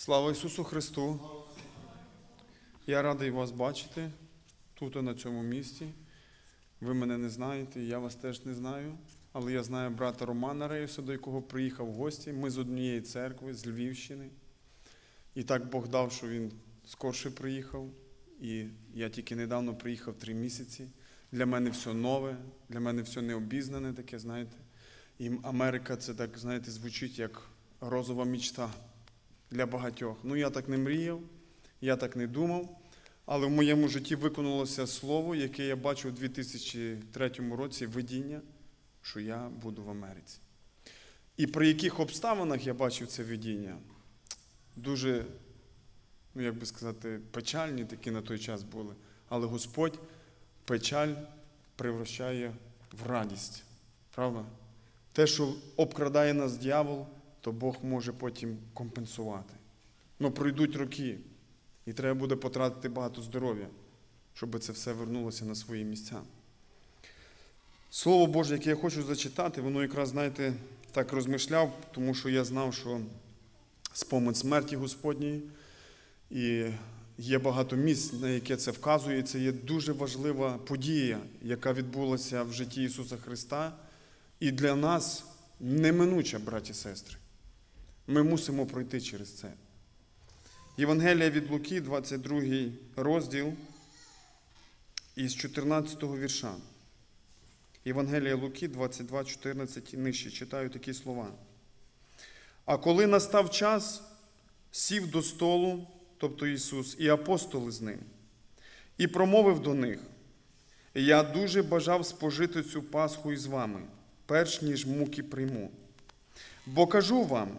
Слава Ісусу Христу! Я радий вас бачити тут, на цьому місці. Ви мене не знаєте, я вас теж не знаю. Але я знаю брата Романа Рейса, до якого приїхав в гості. Ми з однієї церкви, з Львівщини. І так Бог дав, що він скорше приїхав. І я тільки недавно приїхав три місяці. Для мене все нове, для мене все необізнане таке, знаєте. І Америка це так, знаєте, звучить як розова мічта для багатьох. Ну, я так не мріяв, я так не думав. Але в моєму житті виконалося слово, яке я бачив у 2003 році видіння, що я буду в Америці. І при яких обставинах я бачив це видіння, дуже, ну як би сказати, печальні такі на той час були. Але Господь печаль превращає в радість. Правда? Те, що обкрадає нас дьявол, то Бог може потім компенсувати. Ну пройдуть роки, і треба буде потратити багато здоров'я, щоб це все вернулося на свої місця. Слово Боже, яке я хочу зачитати, воно якраз, знаєте, так розмишляв, тому що я знав, що спомин смерті Господньої, і є багато місць, на яке це вказує. Це є дуже важлива подія, яка відбулася в житті Ісуса Христа. І для нас неминуча, браті і сестри. Ми мусимо пройти через це. Євангелія від Луки, 22 розділ із 14 вірша. Євангелія Луки 22, 14 і нижче читаю такі слова. А коли настав час, сів до столу, тобто Ісус, і апостоли з ним, і промовив до них: Я дуже бажав спожити цю Пасху із вами, перш ніж муки прийму. Бо кажу вам,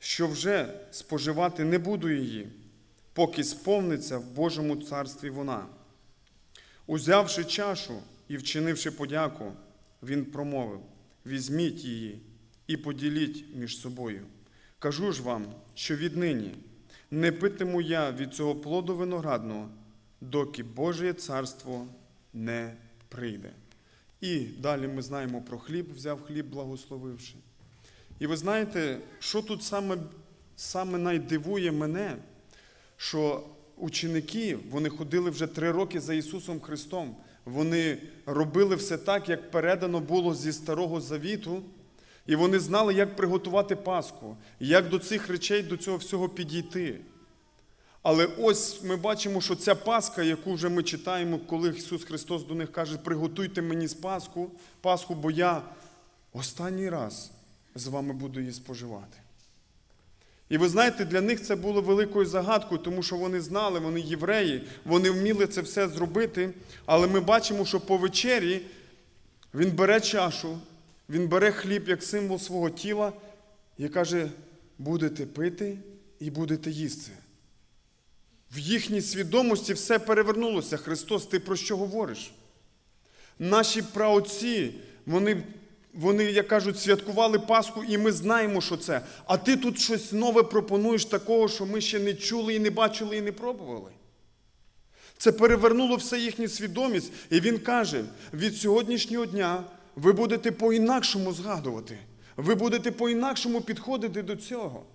що вже споживати не буду її, поки сповниться в Божому царстві вона. Узявши чашу і вчинивши подяку, він промовив: Візьміть її і поділіть між собою. Кажу ж вам, що віднині не питиму я від цього плоду виноградного, доки Боже царство не прийде. І далі ми знаємо про хліб, взяв хліб, благословивши. І ви знаєте, що тут саме, саме найдивує мене, що ученики, вони ходили вже три роки за Ісусом Христом. Вони робили все так, як передано було зі Старого Завіту, і вони знали, як приготувати Пасху, як до цих речей, до цього всього підійти. Але ось ми бачимо, що ця Пасха, яку вже ми читаємо, коли Ісус Христос до них каже, приготуйте мені з Пасху, Пасху, бо я останній раз з вами буду її споживати. І ви знаєте, для них це було великою загадкою, тому що вони знали, вони євреї, вони вміли це все зробити. Але ми бачимо, що по вечері він бере чашу, він бере хліб як символ свого тіла і каже: будете пити і будете їсти. В їхній свідомості все перевернулося. Христос, ти про що говориш? Наші праотці, вони вони, як кажуть, святкували Пасху, і ми знаємо, що це. А ти тут щось нове пропонуєш такого, що ми ще не чули і не бачили, і не пробували. Це перевернуло все їхню свідомість. І він каже: від сьогоднішнього дня ви будете по-інакшому згадувати. Ви будете по-інакшому підходити до цього.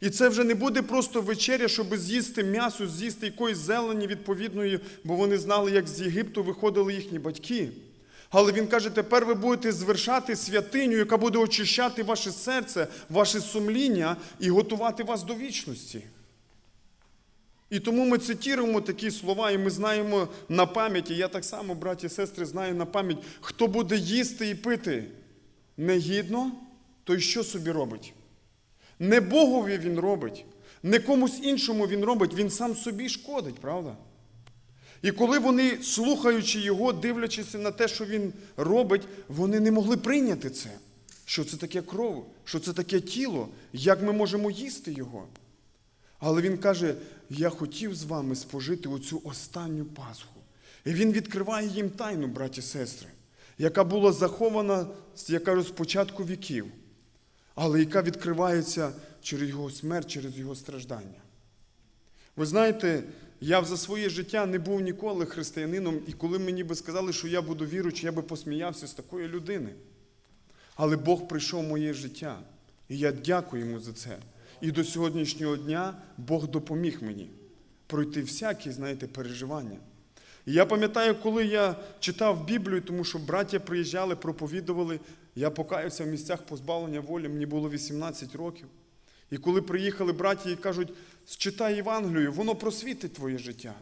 І це вже не буде просто вечеря, щоб з'їсти м'ясо, з'їсти якоїсь зелені відповідної, бо вони знали, як з Єгипту виходили їхні батьки. Але він каже, тепер ви будете звершати святиню, яка буде очищати ваше серце, ваше сумління і готувати вас до вічності. І тому ми цитуємо такі слова, і ми знаємо на пам'яті, я так само, браті і сестри, знаю на пам'ять, хто буде їсти і пити негідно, той що собі робить? Не Богові він робить, не комусь іншому він робить, він сам собі шкодить, правда? І коли вони, слухаючи його, дивлячись на те, що він робить, вони не могли прийняти це. Що це таке кров, що це таке тіло, як ми можемо їсти його. Але він каже: Я хотів з вами спожити оцю останню Пасху. І він відкриває їм тайну, браті і сестри, яка була захована, з початку віків, але яка відкривається через його смерть, через його страждання. Ви знаєте, я за своє життя не був ніколи християнином, і коли мені би сказали, що я буду віруючий, я би посміявся з такої людини. Але Бог прийшов в моє життя, і я дякую йому за це. І до сьогоднішнього дня Бог допоміг мені пройти всякі, знаєте, переживання. І я пам'ятаю, коли я читав Біблію, тому що браття приїжджали, проповідували, я покаявся в місцях позбавлення волі, мені було 18 років. І коли приїхали браті і кажуть, читай Євангелію, воно просвітить твоє життя.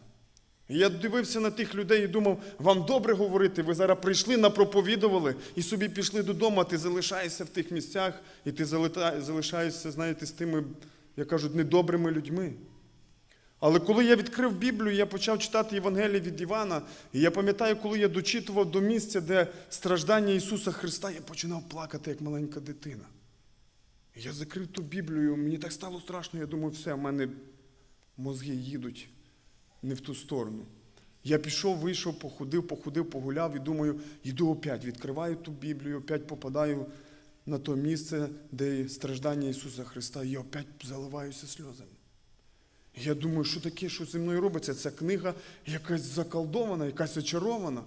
І я дивився на тих людей і думав, вам добре говорити, ви зараз прийшли, напроповідували і собі пішли додому, а ти залишаєшся в тих місцях, і ти залишаєшся, знаєте, з тими, як кажуть, недобрими людьми. Але коли я відкрив Біблію, я почав читати Євангеліє від Івана, і я пам'ятаю, коли я дочитував до місця, де страждання Ісуса Христа, я починав плакати, як маленька дитина. Я закрив ту Біблію, мені так стало страшно, я думаю, все, в мене мозги їдуть не в ту сторону. Я пішов, вийшов, походив, походив, погуляв і думаю, йду опять, відкриваю ту Біблію, опять попадаю на то місце, де страждання Ісуса Христа, і я опять заливаюся сльозами. Я думаю, що таке, що зі мною робиться? Ця книга якась заколдована, якась очарована.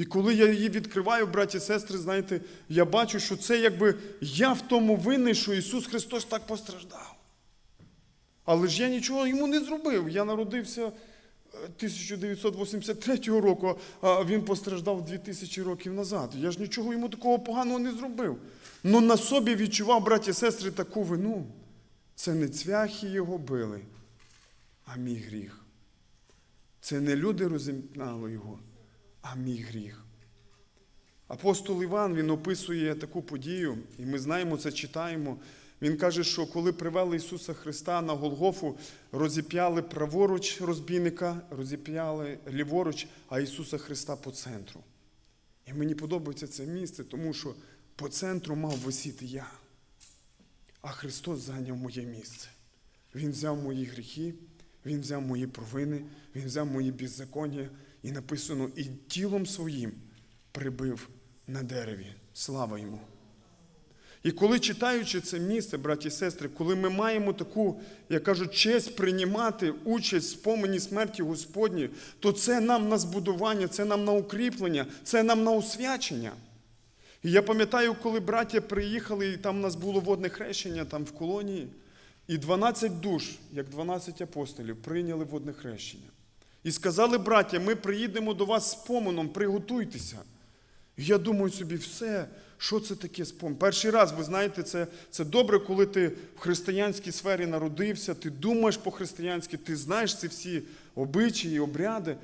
І коли я її відкриваю, браті і сестри, знаєте, я бачу, що це якби я в тому винний, що Ісус Христос так постраждав. Але ж я нічого йому не зробив. Я народився е, 1983 року, а він постраждав 2000 років назад. Я ж нічого йому такого поганого не зробив. Ну на собі відчував, браті і сестри, таку вину. Це не цвяхи його били, а мій гріх. Це не люди розімнали його, а мій гріх. Апостол Іван він описує таку подію, і ми знаємо це, читаємо. Він каже, що коли привели Ісуса Христа на Голгофу, розіп'яли праворуч розбійника, розіп'яли ліворуч, а Ісуса Христа по центру. І мені подобається це місце, тому що по центру мав висіти я. А Христос зайняв моє місце. Він взяв мої гріхи, Він взяв мої провини, Він взяв мої беззаконня і написано, і тілом своїм прибив на дереві. Слава йому! І коли читаючи це місце, браті і сестри, коли ми маємо таку, як кажуть, честь приймати участь в спомені смерті Господні, то це нам на збудування, це нам на укріплення, це нам на освячення. І я пам'ятаю, коли браття приїхали, і там у нас було водне хрещення там в колонії, і 12 душ, як 12 апостолів, прийняли водне хрещення. І сказали, браття, ми приїдемо до вас з помином, приготуйтеся. І я думаю собі, все, що це таке спом? Перший раз, ви знаєте, це, це добре, коли ти в християнській сфері народився, ти думаєш по-християнськи, ти знаєш ці всі обичаї, обряди.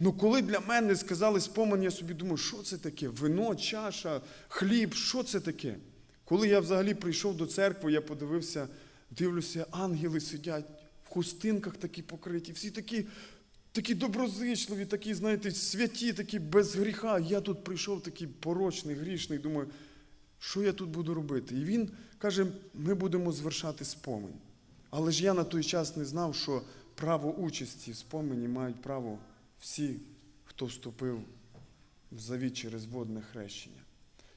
Ну, коли для мене сказали спомин, я собі думаю, що це таке? Вино, чаша, хліб, що це таке? Коли я взагалі прийшов до церкви, я подивився, дивлюся, ангели сидять в хустинках такі покриті, всі такі, такі доброзичливі, такі, знаєте, святі, такі без гріха. Я тут прийшов такий порочний, грішний, думаю, що я тут буду робити? І він каже, ми будемо звершати спомин. Але ж я на той час не знав, що право участі в спомені мають право всі, хто вступив в завіт через водне хрещення.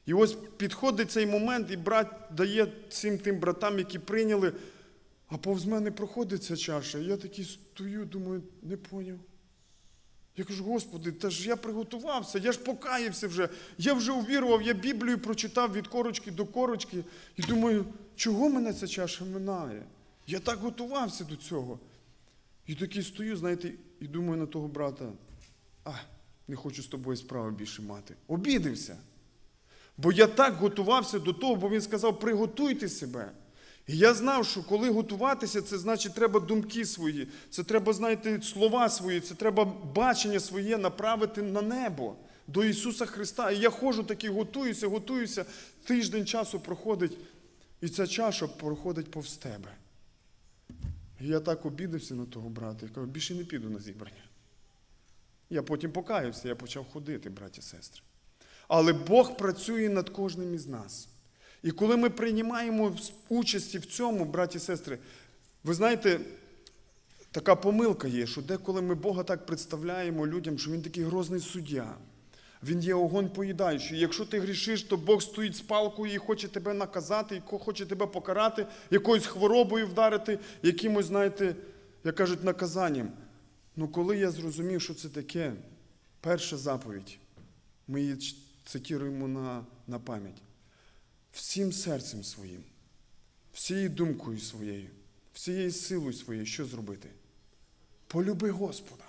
І ось підходить цей момент, і брат дає цим тим братам, які прийняли, а повз мене проходить ця чаша. Я такий стою, думаю, не поняв. Я кажу, Господи, та ж я приготувався, я ж покаявся вже, я вже увірував, я Біблію прочитав від корочки до корочки. І думаю, чого мене ця чаша минає? Я так готувався до цього. І такий стою, знаєте, і думаю на того брата, а, не хочу з тобою справи більше мати. Обідився. Бо я так готувався до того, бо він сказав, приготуйте себе. І я знав, що коли готуватися, це значить треба думки свої, це треба, знаєте, слова свої, це треба бачення своє направити на небо до Ісуса Христа. І я ходжу такий, готуюся, готуюся. Тиждень часу проходить, і ця чаша проходить повз тебе. І я так обідався на того брата, я кажу, більше не піду на зібрання. Я потім покаявся, я почав ходити, браті і сестри. Але Бог працює над кожним із нас. І коли ми приймаємо участі в цьому, браті і сестри, ви знаєте, така помилка є, що деколи ми Бога так представляємо людям, що Він такий грозний суддя. Він є огонь поїдаючий. Якщо ти грішиш, то Бог стоїть з палкою і хоче тебе наказати, і хоче тебе покарати, якоюсь хворобою вдарити, якимось, знаєте, як кажуть, наказанням. Ну коли я зрозумів, що це таке, перша заповідь, ми її цитуємо на, на пам'ять. Всім серцем своїм, всією думкою своєю, всією силою своєю, що зробити? Полюби Господа.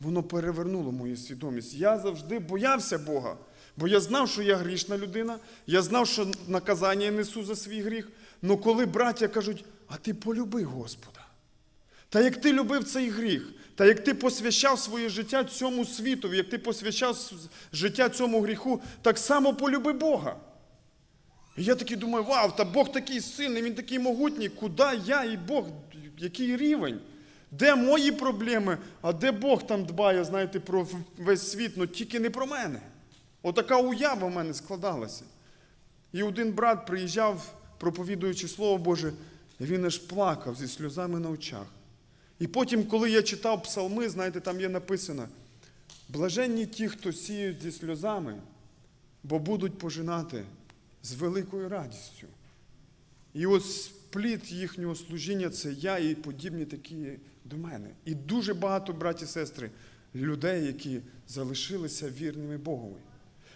Воно перевернуло мою свідомість. Я завжди боявся Бога, бо я знав, що я грішна людина, я знав, що наказання я несу за свій гріх. Але коли браття кажуть, а ти полюби Господа. Та як ти любив цей гріх, та як ти посвящав своє життя цьому світові, як ти посвящав життя цьому гріху, так само полюби Бога. І я такий думаю, вау, та Бог такий сильний, він такий могутній, куди я і Бог, який рівень? Де мої проблеми, а де Бог там дбає, знаєте, про весь світ, ну тільки не про мене. Отака уява в мене складалася. І один брат приїжджав, проповідуючи Слово Боже, і він аж плакав зі сльозами на очах. І потім, коли я читав псалми, знаєте, там є написано: блаженні ті, хто сіють зі сльозами, бо будуть пожинати з великою радістю. І ось плід їхнього служіння це я і подібні такі до мене. І дуже багато, браті і сестри, людей, які залишилися вірними Богові.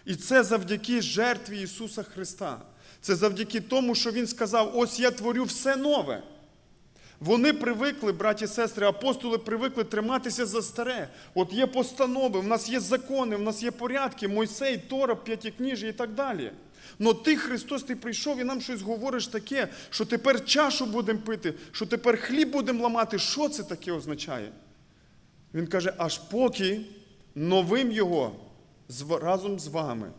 І це завдяки жертві Ісуса Христа. Це завдяки тому, що Він сказав: ось я творю все нове. Вони привикли, браті і сестри, апостоли привикли триматися за старе. От є постанови, в нас є закони, в нас є порядки, Мойсей, Тора, п'ятикніжжя і так далі. Но ти, Христос, ти прийшов і нам щось говориш таке, що тепер чашу будемо пити, що тепер хліб будемо ламати. Що це таке означає? Він каже, аж поки новим його разом з вами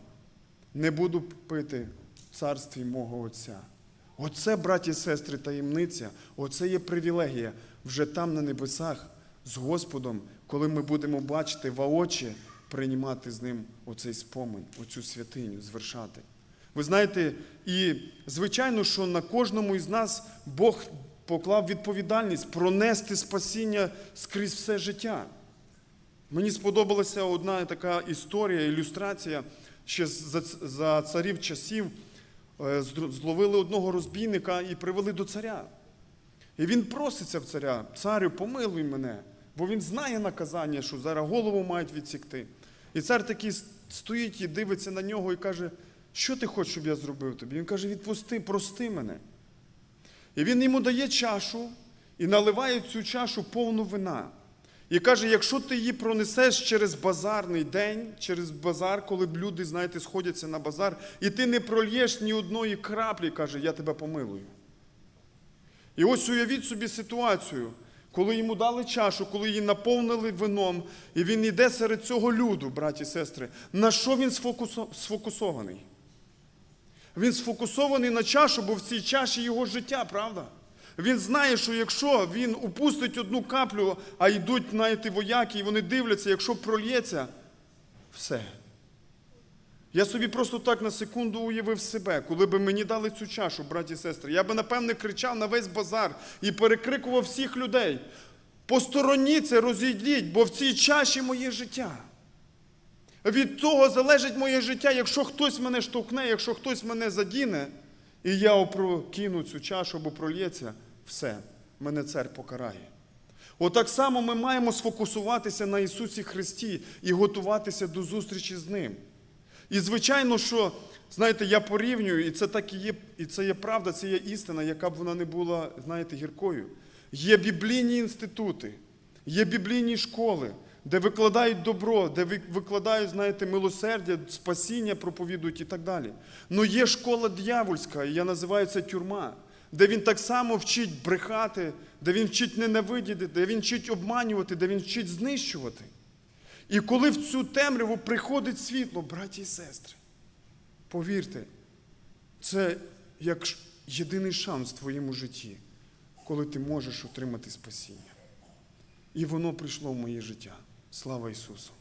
не буду пити в царстві мого Отця. Оце, браті і сестри, таємниця, оце є привілегія вже там на небесах з Господом, коли ми будемо бачити воочі, приймати з ним оцей спомин, оцю святиню, звершати. Ви знаєте, і звичайно, що на кожному із нас Бог поклав відповідальність пронести спасіння скрізь все життя. Мені сподобалася одна така історія, ілюстрація ще за, царів часів. Е, Зловили одного розбійника і привели до царя. І він проситься в царя, царю, помилуй мене, бо він знає наказання, що зараз голову мають відсікти. І цар такий стоїть і дивиться на нього і каже, що ти хочеш, щоб я зробив тобі? Він каже, відпусти, прости мене. І він йому дає чашу і наливає цю чашу повну вина. І каже, якщо ти її пронесеш через базарний день, через базар, коли б люди, знаєте, сходяться на базар, і ти не прольєш ні одної краплі, каже, я тебе помилую. І ось уявіть собі ситуацію, коли йому дали чашу, коли її наповнили вином, і він йде серед цього люду, браті і сестри. На що він сфокусо- сфокусований? Він сфокусований на чашу, бо в цій чаші його життя, правда? Він знає, що якщо він упустить одну каплю, а йдуть, знаєте, вояки, і вони дивляться, якщо прольється, все. Я собі просто так на секунду уявив себе, коли б мені дали цю чашу, браті і сестри. Я би, напевне, кричав на весь базар і перекрикував всіх людей. Постороніться, розійдіть, бо в цій чаші моє життя. Від того залежить моє життя, якщо хтось мене штовхне, якщо хтось мене задіне, і я опрокину цю чашу або прольється, все, мене цар покарає. Отак само ми маємо сфокусуватися на Ісусі Христі і готуватися до зустрічі з Ним. І звичайно, що, знаєте, я порівнюю, і це так і є, і це є правда, це є істина, яка б вона не була, знаєте, гіркою. Є біблійні інститути, є біблійні школи, де викладають добро, де викладають, знаєте, милосердя, спасіння проповідують і так далі. Ну є школа дьявольська, і я називаю це тюрма, де він так само вчить брехати, де він вчить ненавидіти, де він вчить обманювати, де він вчить знищувати. І коли в цю темряву приходить світло, браті і сестри, повірте, це як єдиний шанс в твоєму житті, коли ти можеш отримати спасіння. І воно прийшло в моє життя. Слава Ісусу!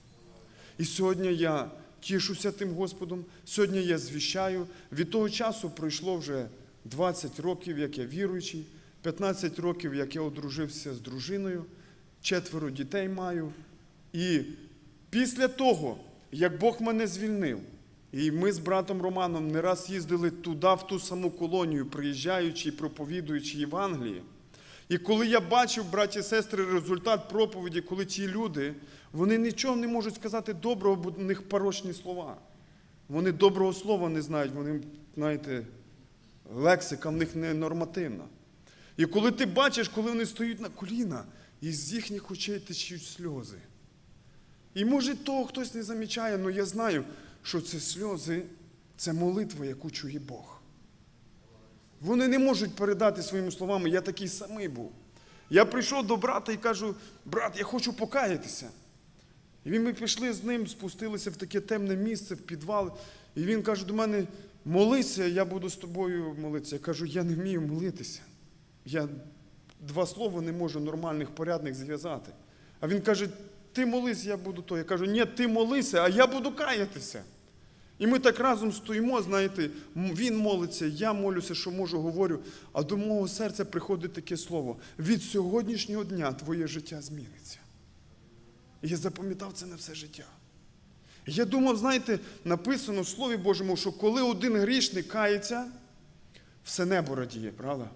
І сьогодні я тішуся тим Господом, сьогодні я звіщаю. Від того часу пройшло вже 20 років, як я віруючий, 15 років, як я одружився з дружиною, четверо дітей маю. І після того, як Бог мене звільнив, і ми з братом Романом не раз їздили туди, в ту саму колонію, приїжджаючи і проповідуючи Євангеліє. І коли я бачив, браті і сестри, результат проповіді, коли ті люди, вони нічого не можуть сказати доброго, бо у них порочні слова. Вони доброго слова не знають, вони, знаєте, лексика в них не нормативна. І коли ти бачиш, коли вони стоять на коліна, і з їхніх очей течуть сльози. І може того хтось не замічає, але я знаю, що це сльози це молитва, яку чує Бог. Вони не можуть передати своїми словами, я такий самий був. Я прийшов до брата і кажу, брат, я хочу покаятися. І він ми пішли з ним, спустилися в таке темне місце, в підвал. І він каже до мене: молися, я буду з тобою молитися. Я кажу, я не вмію молитися. Я два слова не можу нормальних, порядних зв'язати. А він каже: ти молись, я буду то. Я кажу, ні, ти молися, а я буду каятися. І ми так разом стоїмо, знаєте, він молиться, я молюся, що можу, говорю, а до мого серця приходить таке слово: від сьогоднішнього дня твоє життя зміниться. І я запам'ятав це на все життя. Я думав, знаєте, написано в Слові Божому, що коли один грішник кається, все небо радіє, правда?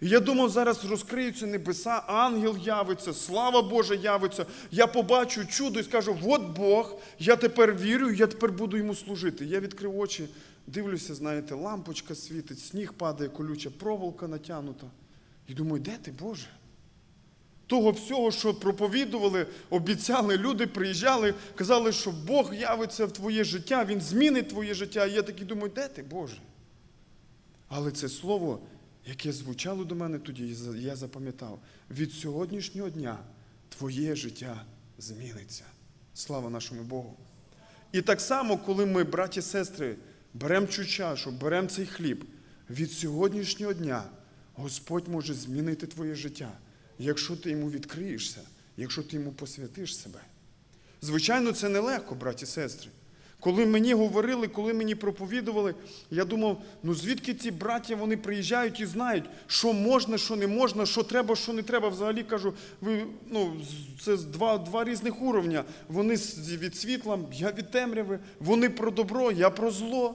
І я думав, зараз розкриються небеса, ангел явиться, слава Божа явиться. Я побачу чудо і скажу: от Бог, я тепер вірю, я тепер буду йому служити. Я відкрив очі, дивлюся, знаєте, лампочка світить, сніг падає, колюча проволока натягнута. І думаю, де ти, Боже? Того всього, що проповідували, обіцяли, люди приїжджали, казали, що Бог явиться в твоє життя, Він змінить твоє життя. І я такий думаю, де ти, Боже? Але це слово, яке звучало до мене тоді, я запам'ятав, від сьогоднішнього дня твоє життя зміниться. Слава нашому Богу. І так само, коли ми, браті і сестри, беремо цю чашу, беремо цей хліб, від сьогоднішнього дня Господь може змінити твоє життя, якщо ти йому відкриєшся, якщо ти йому посвятиш себе. Звичайно, це нелегко, браті і сестри. Коли мені говорили, коли мені проповідували, я думав, ну звідки ці браття вони приїжджають і знають, що можна, що не можна, що треба, що не треба. Взагалі кажу, ви ну це два, два різних уровня. Вони від світла, я від темряви, вони про добро, я про зло.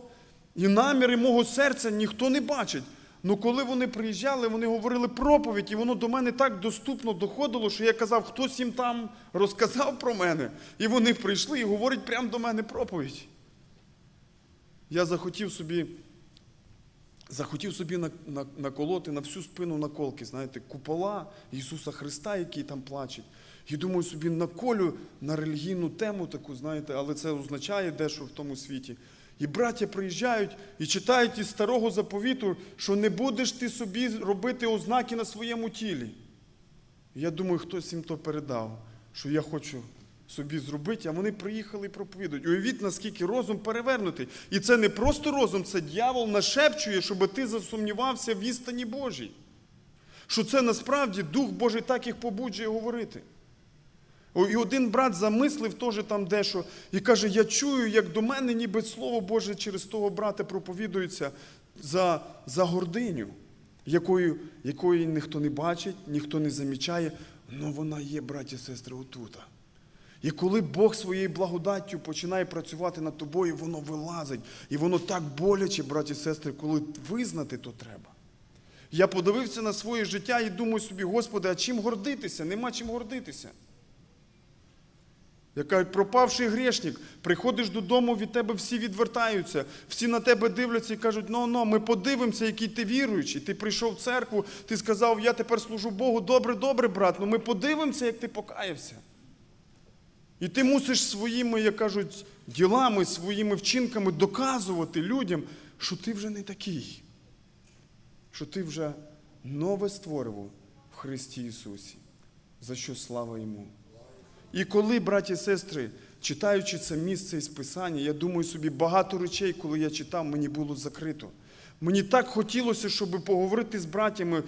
І наміри мого серця ніхто не бачить. Ну коли вони приїжджали, вони говорили проповідь, і воно до мене так доступно доходило, що я казав, хтось їм там розказав про мене. І вони прийшли і говорять прямо до мене проповідь. Я захотів собі, захотів собі на- на- наколоти на всю спину наколки, знаєте, купола Ісуса Христа, який там плачеть. І думаю собі, наколю на релігійну тему таку, знаєте, але це означає дещо в тому світі. І браття приїжджають і читають із старого заповіту, що не будеш ти собі робити ознаки на своєму тілі. Я думаю, хтось їм то передав, що я хочу собі зробити, а вони приїхали і проповідують. Уявіть, наскільки розум перевернутий. І це не просто розум, це дьявол нашепчує, щоб ти засумнівався в істині Божій. Що це насправді Дух Божий так їх побуджує говорити. І один брат замислив теж там дещо і каже: Я чую, як до мене ніби Слово Боже через того брата проповідується за, за гординю, якою, якої ніхто не бачить, ніхто не замічає, але вона є, браті і сестри, отута. І коли Бог своєю благодаттю починає працювати над тобою, воно вилазить. І воно так боляче, браті і сестри, коли визнати, то треба. Я подивився на своє життя і думаю собі, Господи, а чим гордитися? Нема чим гордитися. Я кажу, пропавший грешник, приходиш додому, від тебе всі відвертаються, всі на тебе дивляться і кажуть, ну ну, ми подивимося, який ти віруючий. Ти прийшов в церкву, ти сказав, я тепер служу Богу, добре, добре, брат, ну ми подивимося, як ти покаявся. І ти мусиш своїми, як кажуть, ділами, своїми вчинками доказувати людям, що ти вже не такий, що ти вже нове створював в Христі Ісусі, за що слава Йому. І коли, браті і сестри, читаючи це місце із Писання, я думаю собі, багато речей, коли я читав, мені було закрито. Мені так хотілося, щоб поговорити з братями.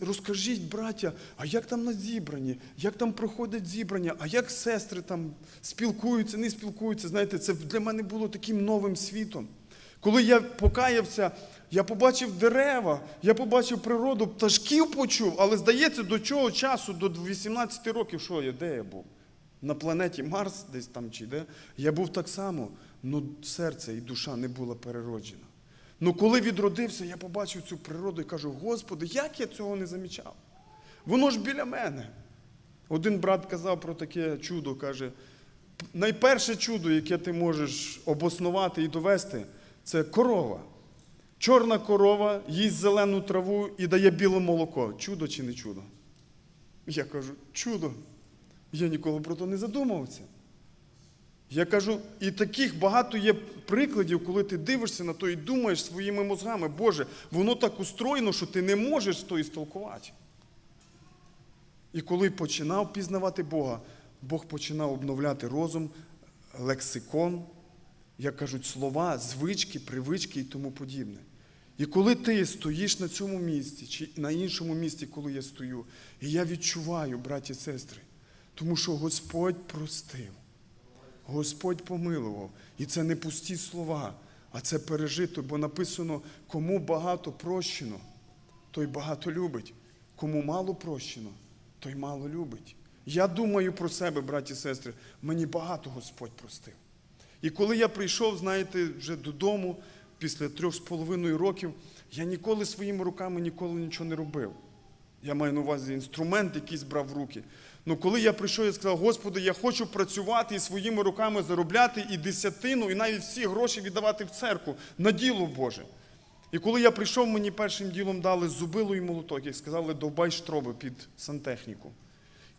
Розкажіть, браття, а як там на зібранні, як там проходять зібрання, а як сестри там спілкуються, не спілкуються. Знаєте, це для мене було таким новим світом. Коли я покаявся, я побачив дерева, я побачив природу, пташків почув, але здається, до чого часу, до 18 років, що я, де я був? На планеті Марс, десь там чи де, я був так само, але серце і душа не була перероджена. Ну коли відродився, я побачив цю природу і кажу, Господи, як я цього не замічав? Воно ж біля мене. Один брат казав про таке чудо, каже, найперше чудо, яке ти можеш обоснувати і довести, це корова. Чорна корова їсть зелену траву і дає біле молоко. Чудо чи не чудо? Я кажу, чудо. Я ніколи про то не задумувався. Я кажу, і таких багато є прикладів, коли ти дивишся на то і думаєш своїми мозгами, Боже, воно так устроєно, що ти не можеш то і столкувати. І коли починав пізнавати Бога, Бог починав обновляти розум, лексикон, як кажуть, слова, звички, привички і тому подібне. І коли ти стоїш на цьому місці, чи на іншому місці, коли я стою, і я відчуваю, браті і сестри, тому що Господь простив, Господь помилував. І це не пусті слова, а це пережито, бо написано, кому багато прощено, той багато любить. Кому мало прощено, той мало любить. Я думаю про себе, браті і сестри, мені багато Господь простив. І коли я прийшов, знаєте, вже додому після трьох з половиною років, я ніколи своїми руками ніколи нічого не робив. Я маю на увазі інструмент, якийсь брав в руки. Ну коли я прийшов, я сказав, Господи, я хочу працювати і своїми руками заробляти і десятину, і навіть всі гроші віддавати в церкву на діло Боже. І коли я прийшов, мені першим ділом дали зубило і молоток, і сказали, довбай штроби під сантехніку.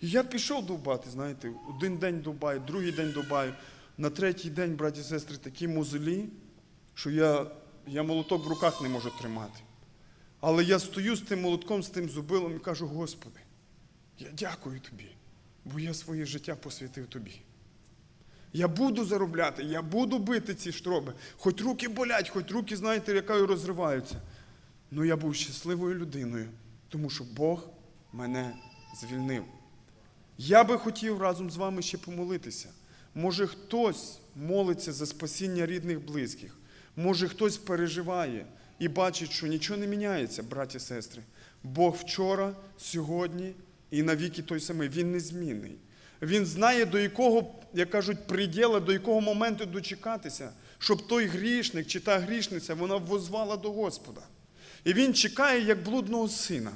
І я пішов довбати, знаєте, один день довбаю, другий день довбаю. На третій день, браті і сестри, такі мозолі, що я, я молоток в руках не можу тримати. Але я стою з тим молотком, з тим зубилом і кажу, Господи, я дякую тобі, бо я своє життя посвятив тобі. Я буду заробляти, я буду бити ці штроби. Хоч руки болять, хоч руки, знаєте, якою розриваються. Ну я був щасливою людиною, тому що Бог мене звільнив. Я би хотів разом з вами ще помолитися. Може, хтось молиться за спасіння рідних близьких, може хтось переживає і бачить, що нічого не міняється, браті і сестри. Бог вчора, сьогодні і навіки той самий. Він незмінний. Він знає, до якого, як кажуть, приділа, до якого моменту дочекатися, щоб той грішник чи та грішниця вона возвала до Господа. І він чекає, як блудного сина.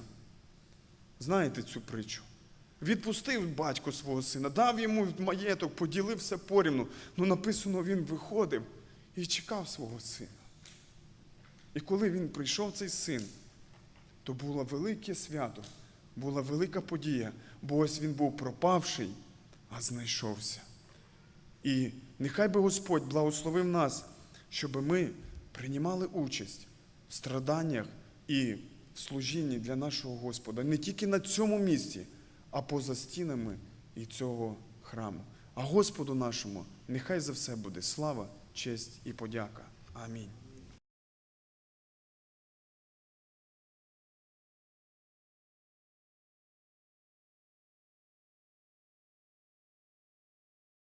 Знаєте цю притчу? Відпустив батько свого сина, дав йому маєток, поділив все порівну. Ну написано, він виходив і чекав свого сина. І коли він прийшов цей син, то було велике свято, була велика подія, бо ось він був пропавший, а знайшовся. І нехай би Господь благословив нас, щоб ми приймали участь в страданнях і в служінні для нашого Господа не тільки на цьому місці, а поза стінами і цього храму. А Господу нашому нехай за все буде слава, честь і подяка. Амінь.